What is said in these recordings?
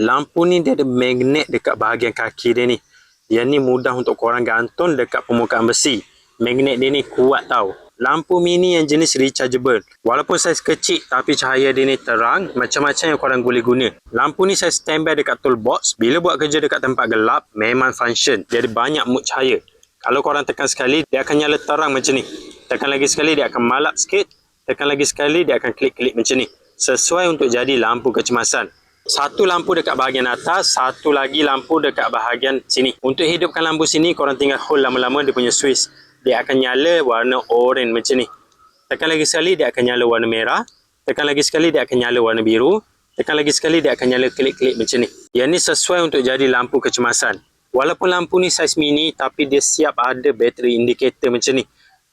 lampu ni dia ada magnet dekat bahagian kaki dia ni. Yang ni mudah untuk korang gantung dekat permukaan besi. Magnet dia ni kuat tau. Lampu mini yang jenis rechargeable. Walaupun saiz kecil tapi cahaya dia ni terang, macam-macam yang korang boleh guna. Lampu ni saya standby dekat toolbox. Bila buat kerja dekat tempat gelap, memang function. Dia ada banyak mood cahaya. Kalau korang tekan sekali, dia akan nyala terang macam ni. Tekan lagi sekali, dia akan malap sikit. Tekan lagi sekali, dia akan klik-klik macam ni. Sesuai untuk jadi lampu kecemasan. Satu lampu dekat bahagian atas, satu lagi lampu dekat bahagian sini. Untuk hidupkan lampu sini, korang tinggal hold lama-lama dia punya switch dia akan nyala warna oranye macam ni. Tekan lagi sekali dia akan nyala warna merah. Tekan lagi sekali dia akan nyala warna biru. Tekan lagi sekali dia akan nyala klik-klik macam ni. Yang ni sesuai untuk jadi lampu kecemasan. Walaupun lampu ni saiz mini tapi dia siap ada bateri indikator macam ni.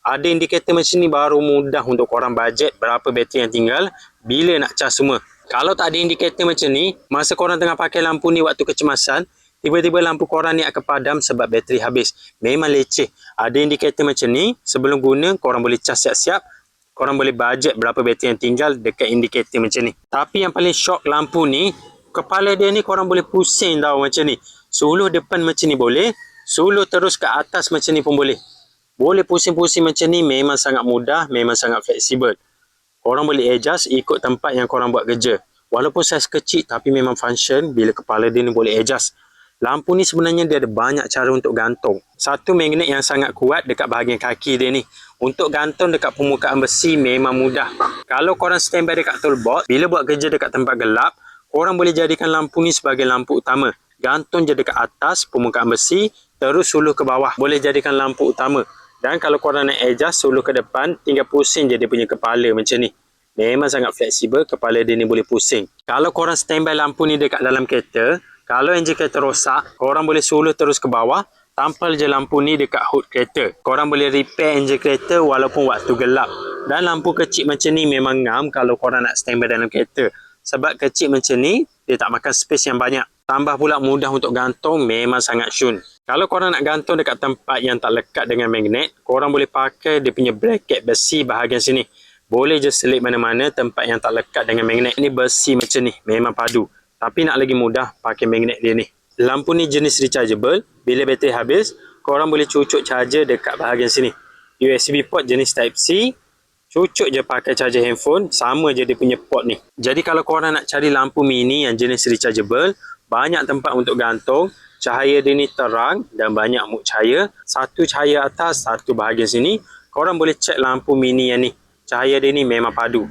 Ada indikator macam ni baru mudah untuk korang bajet berapa bateri yang tinggal bila nak cas semua. Kalau tak ada indikator macam ni, masa korang tengah pakai lampu ni waktu kecemasan, tiba-tiba lampu korang ni akan padam sebab bateri habis. Memang leceh. Ada indikator macam ni, sebelum guna korang boleh cas siap-siap. Korang boleh bajet berapa bateri yang tinggal dekat indikator macam ni. Tapi yang paling shock lampu ni, kepala dia ni korang boleh pusing tau macam ni. Suluh depan macam ni boleh, suluh terus ke atas macam ni pun boleh. Boleh pusing-pusing macam ni memang sangat mudah, memang sangat fleksibel. Korang boleh adjust ikut tempat yang korang buat kerja. Walaupun saiz kecil tapi memang function bila kepala dia ni boleh adjust. Lampu ni sebenarnya dia ada banyak cara untuk gantung. Satu magnet yang sangat kuat dekat bahagian kaki dia ni. Untuk gantung dekat permukaan besi memang mudah. Kalau korang standby dekat toolbox, bila buat kerja dekat tempat gelap, korang boleh jadikan lampu ni sebagai lampu utama. Gantung je dekat atas permukaan besi, terus suluh ke bawah. Boleh jadikan lampu utama. Dan kalau korang nak adjust suluh ke depan, tinggal pusing je dia punya kepala macam ni. Memang sangat fleksibel, kepala dia ni boleh pusing. Kalau korang standby lampu ni dekat dalam kereta, kalau enjin kereta rosak, korang boleh suluh terus ke bawah, tampal je lampu ni dekat hood kereta. Korang boleh repair enjin kereta walaupun waktu gelap. Dan lampu kecil macam ni memang ngam kalau korang nak standby dalam kereta. Sebab kecil macam ni, dia tak makan space yang banyak. Tambah pula mudah untuk gantung, memang sangat syun. Kalau korang nak gantung dekat tempat yang tak lekat dengan magnet, korang boleh pakai dia punya bracket besi bahagian sini. Boleh je selip mana-mana tempat yang tak lekat dengan magnet. Ini besi macam ni, memang padu. Tapi nak lagi mudah pakai magnet dia ni. Lampu ni jenis rechargeable. Bila bateri habis, korang boleh cucuk charger dekat bahagian sini. USB port jenis Type-C. Cucuk je pakai charger handphone. Sama je dia punya port ni. Jadi kalau korang nak cari lampu mini yang jenis rechargeable, banyak tempat untuk gantung. Cahaya dia ni terang dan banyak mood cahaya. Satu cahaya atas, satu bahagian sini. Korang boleh check lampu mini yang ni. Cahaya dia ni memang padu.